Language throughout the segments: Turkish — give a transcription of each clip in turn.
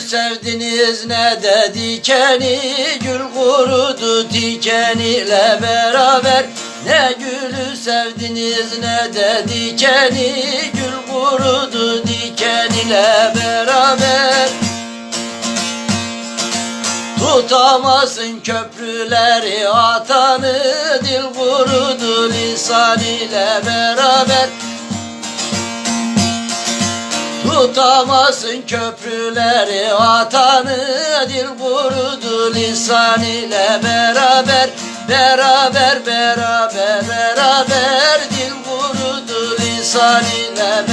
sevdiniz ne de dikeni. Gül kurudu diken beraber. Ne gülü sevdiniz ne de dikeni. Gül kurudu diken beraber. Tutamazsın köprüleri atanı. Dil kurudu lisan ile beraber Tutamazsın köprüleri atanı Dil kurudu lisan ile beraber Beraber beraber beraber Dil kurudu lisan ile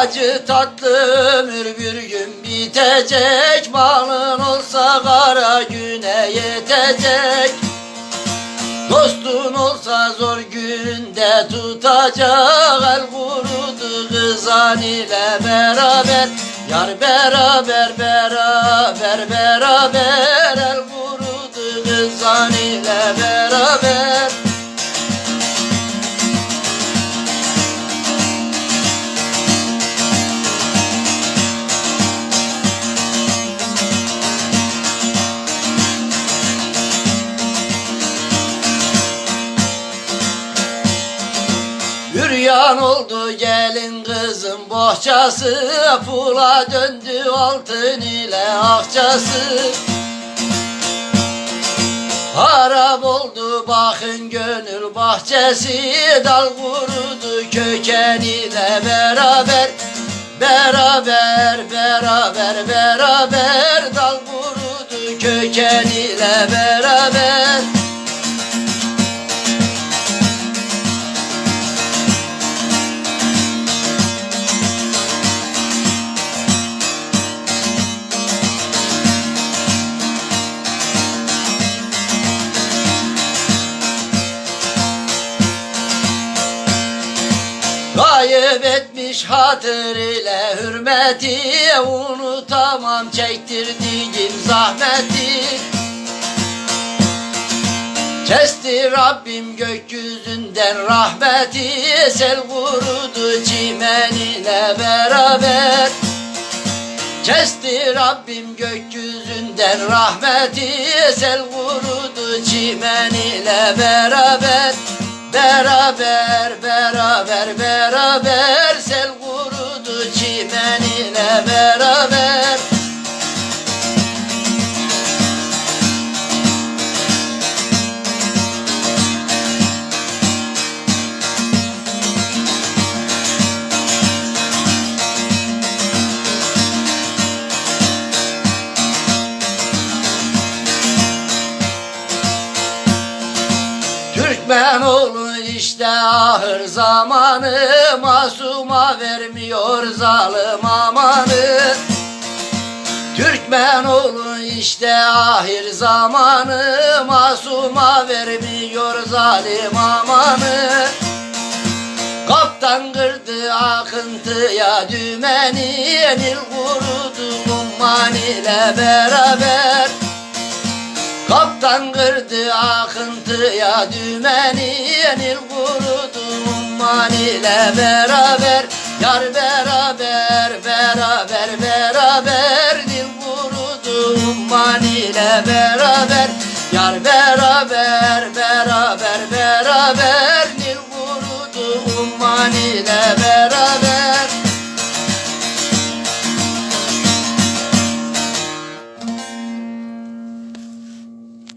Acı tatlı ömür bir gün bitecek. Malın olsa kara güne yetecek. Dostun olsa zor günde tutacak. El kurudu kızan ile beraber. Yar beraber beraber beraber. El Büryan oldu gelin kızın bohçası Pula döndü altın ile akçası. Harap oldu bakın gönül bahçesi Dal kurudu köken ile beraber. Beraber beraber beraber Dal kurudu köken ile beraber Kayıp etmiş hatır ile hürmeti Unutamam çektirdiğim zahmeti. Kesti Rabbim gökyüzünden rahmeti Sel kurudu çimenine beraber. Kesti Rabbim gökyüzünden rahmeti Sel kurudu çimenine beraber Beraber beraber beraber Sel kurudu çimenine. Beraber Türkmen oğlu işte ahır zamanı Masuma vermiyor zalim amanı. Türkmen oğlu işte ahir zamanı Masuma vermiyor zalim amanı. Kaptan kırdı akıntıya dümeni Nil kurudu umman ile beraber Kaptan kırdı akıntıya dümeni Yenil kurudu umman ile beraber. Yar beraber, beraber, beraber Dil kurudu umman ile beraber. Yar beraber, beraber, beraber Dil kurudu umman ile